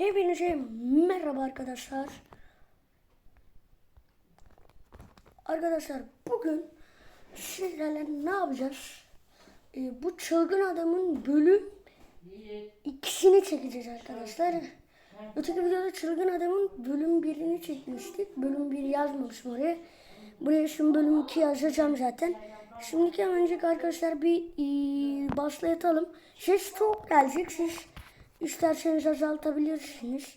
Hepinize merhaba arkadaşlar. Arkadaşlar bugün sizlerle ne yapacağız? Ee, bu çılgın adamın bölüm ikisini çekeceğiz arkadaşlar. Öteki videoda çılgın adamın bölüm birini çekmiştik. Bölüm bir yazmamışım oraya. Buraya şimdi bölüm 2 yazacağım zaten. Şimdiki hemencik arkadaşlar bir e, başlatalım. Ses çok gelecek. Siz isterseniz azaltabilirsiniz.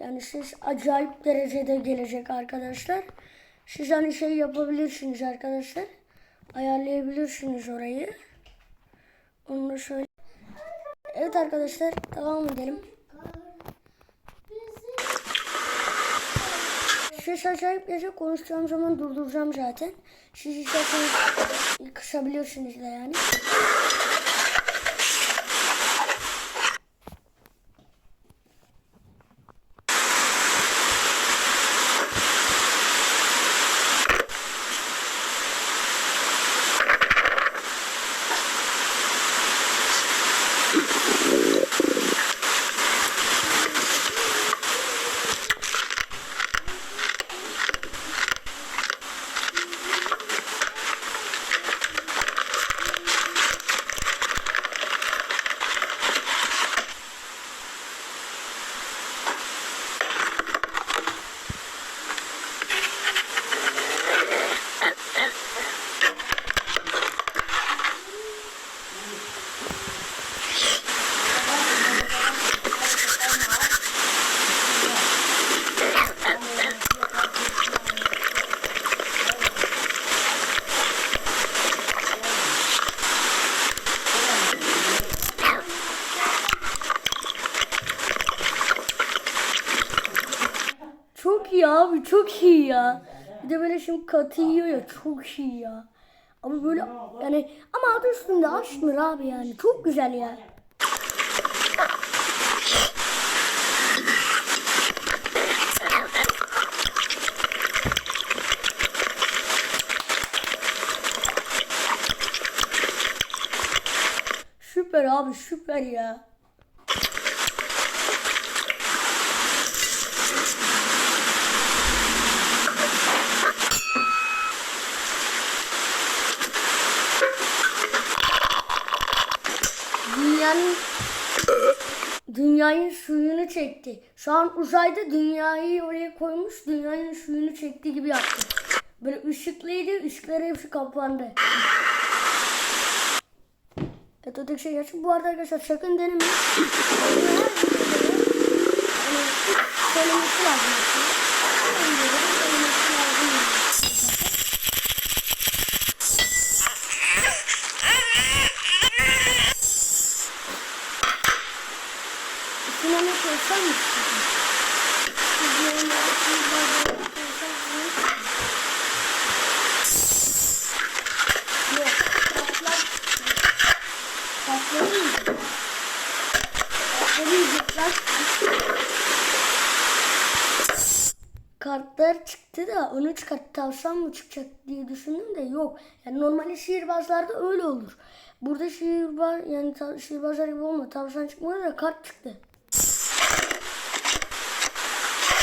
Yani ses acayip derecede gelecek arkadaşlar. Siz hani şey yapabilirsiniz arkadaşlar. Ayarlayabilirsiniz orayı. Onu da şöyle. Evet arkadaşlar devam edelim. Ses acayip gelecek. Konuşacağım zaman durduracağım zaten. Siz isterseniz kısabilirsiniz de yani. Çok iyi abi çok iyi ya. Şimdi katı yiyor ya çok iyi ya. Ama böyle yani ama adı üstünde aşmır abi yani çok güzel ya. Süper abi süper ya. Dünyanın Dünyayın suyunu çekti. Şu an uzayda dünyayı oraya koymuş, dünyanın suyunu çekti gibi yaptı. Böyle ışıklıydı, ışıkları hepsi kapandı. Evet o tek şey gerçek. Bu arada arkadaşlar sakın denemeyin. Söylemesi lazım. Söylemesi lazım. Üstüne ne koysam mı? Üzerine bir bardak koysam mı? Yok. Patlar. Patlar mı? Patları yiyecekler. Kartlar çıktı da onu çıkart tavşan mı çıkacak diye düşündüm de yok. Yani normalde sihirbazlarda öyle olur. Burada sihirbaz yani ta, sihirbazlar gibi olmadı. Tavşan çıkmadı da kart çıktı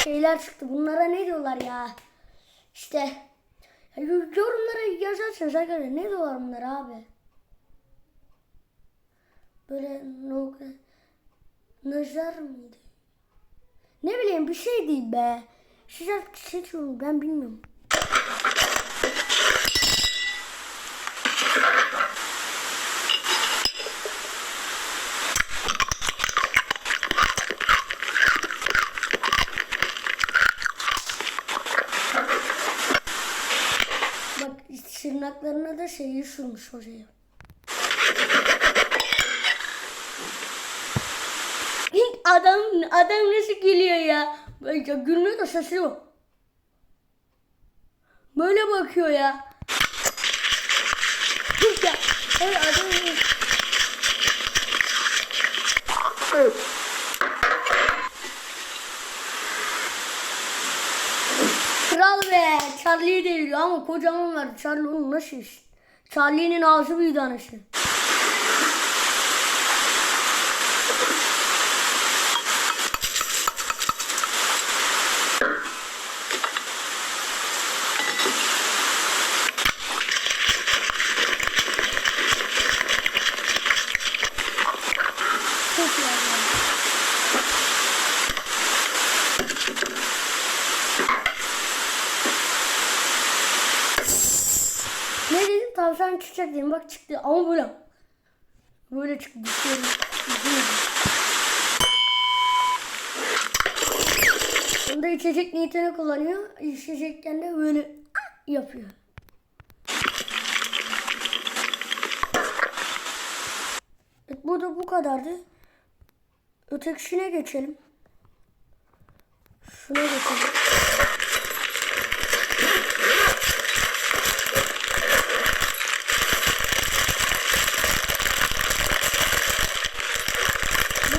şeyler çıktı. Bunlara ne diyorlar ya? İşte ya yorumlara yazarsınız arkadaşlar. Ne diyorlar bunlara abi? Böyle no, nazar mıydı? Ne bileyim bir şey değil be. Siz artık seçiyorum ben bilmiyorum. Bak tırnaklarına da şeyi sürmüş oraya. Adam adam nasıl gülüyor ya? Böyle gülmüyor da şaşırıyor. Böyle bakıyor ya. ya evet adam Kral be. Charlie'yi deviriyor ama kocaman var. Charlie onu nasıl iş? Charlie'nin ağzı büyüdü anası. Sen çıkacak dedim. Bak çıktı ama böyle. Böyle çıktı. Düşüyorum. Bunda içecek niyetini kullanıyor. İçecekken de böyle yapıyor. Evet, bu da bu kadardı. Ötekisine geçelim. Şuna geçelim.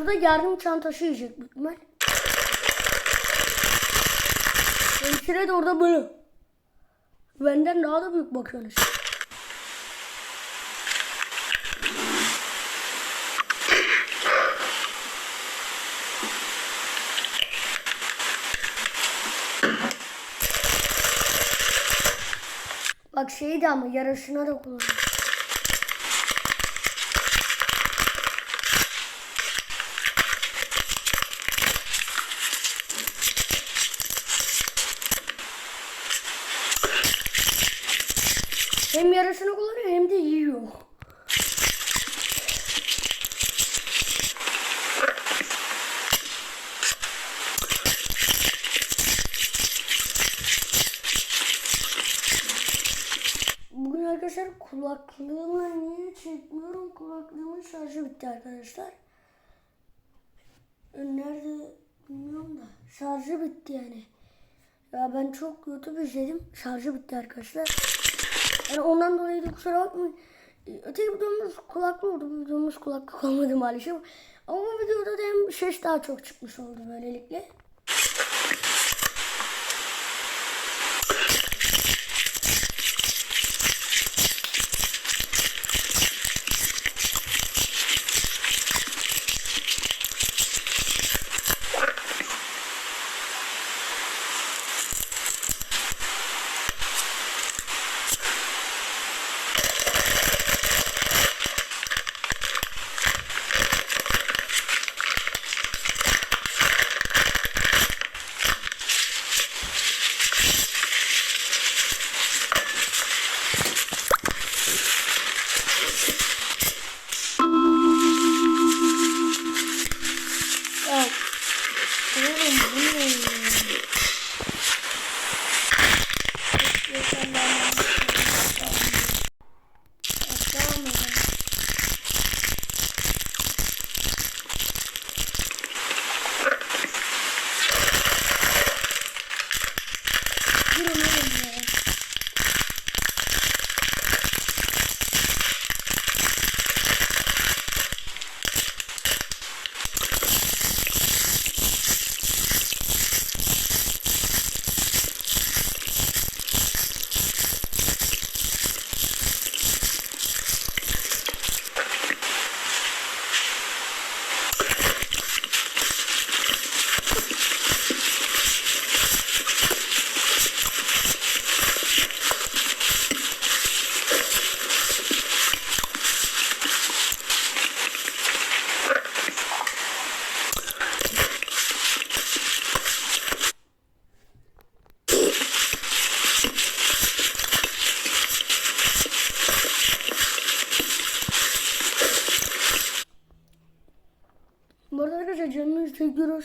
Burada yardım çantası yiyecek büyük ihtimal. Hemşire de orada böyle. Benden daha da büyük bakıyorsunuz. Bak şeyi de ama yarışına da kullanıyor. Hem yarısını kullanıyor hem de yiyor. Bugün arkadaşlar kulaklığımla niye çekmiyorum? Kulaklığımın şarjı bitti arkadaşlar. Nerede bilmiyorum da şarjı bitti yani. Ya ben çok YouTube izledim. Şarjı bitti arkadaşlar. Yani ondan dolayı da kusura bakmayın. Öteki videomuz kulaklı oldu. Bu videomuz kulaklık olmadı maalesef. Ama bu videoda da hem ses daha çok çıkmış oldu böylelikle.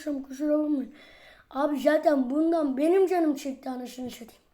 Çekiyorsam kusura bakmayın. Abi zaten bundan benim canım çekti anasını satayım.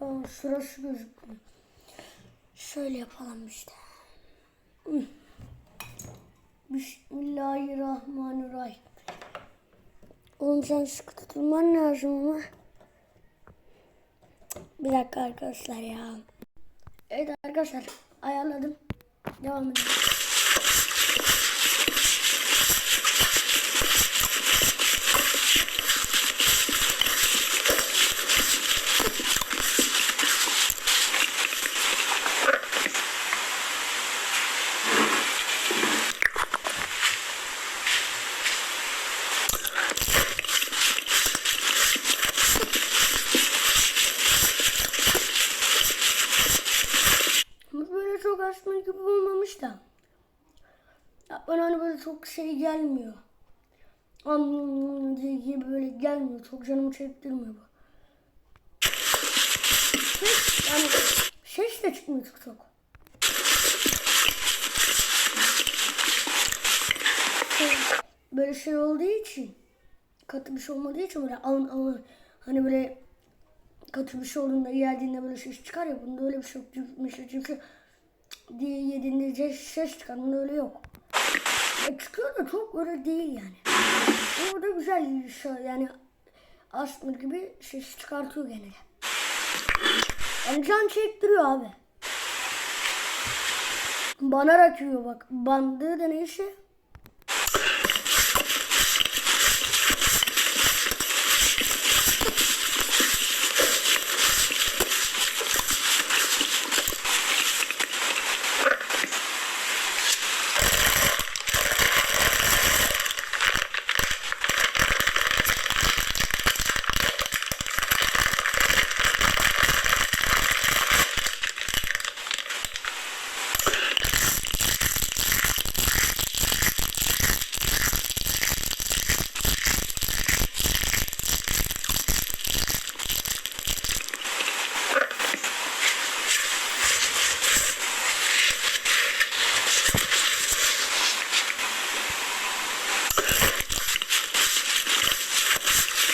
Aa, şurası gözükmüyor. Şöyle yapalım işte. Bismillahirrahmanirrahim. Oğlum sen sıkı tutulman lazım ama. Bir dakika arkadaşlar ya. Evet arkadaşlar ayarladım. Devam edelim. Ama böyle çok asma gibi olmamış da. Ya bana hani böyle çok şey gelmiyor. Am diye böyle gelmiyor. Çok canımı çektirmiyor bu. Ses, yani ses de çıkmıyor çok çok. Böyle şey olduğu için katı bir şey olmadığı için böyle alın alın hani böyle katı bir şey olduğunda geldiğinde böyle ses çıkar ya bunda öyle bir şey yok. Mesela çünkü diye yediğinde ses çıkar. Bunda öyle yok. E çıkıyor da çok öyle değil yani. Ama da güzel şey yani asmır gibi ses çıkartıyor gene de. Yani can çektiriyor abi. Bana rakıyor bak. Bandığı da neyse.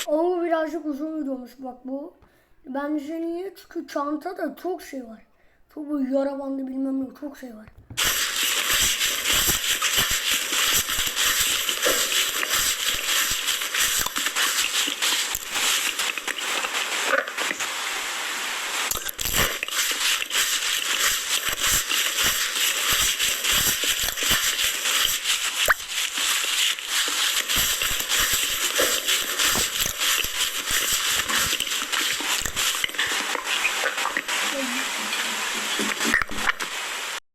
Ama bu birazcık uzun videomuş bak bu. Bence niye? Çünkü çantada çok şey var. Çok bu yara bandı bilmem ne çok şey var.